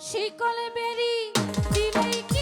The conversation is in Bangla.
শিকল বেরি দিলেই কি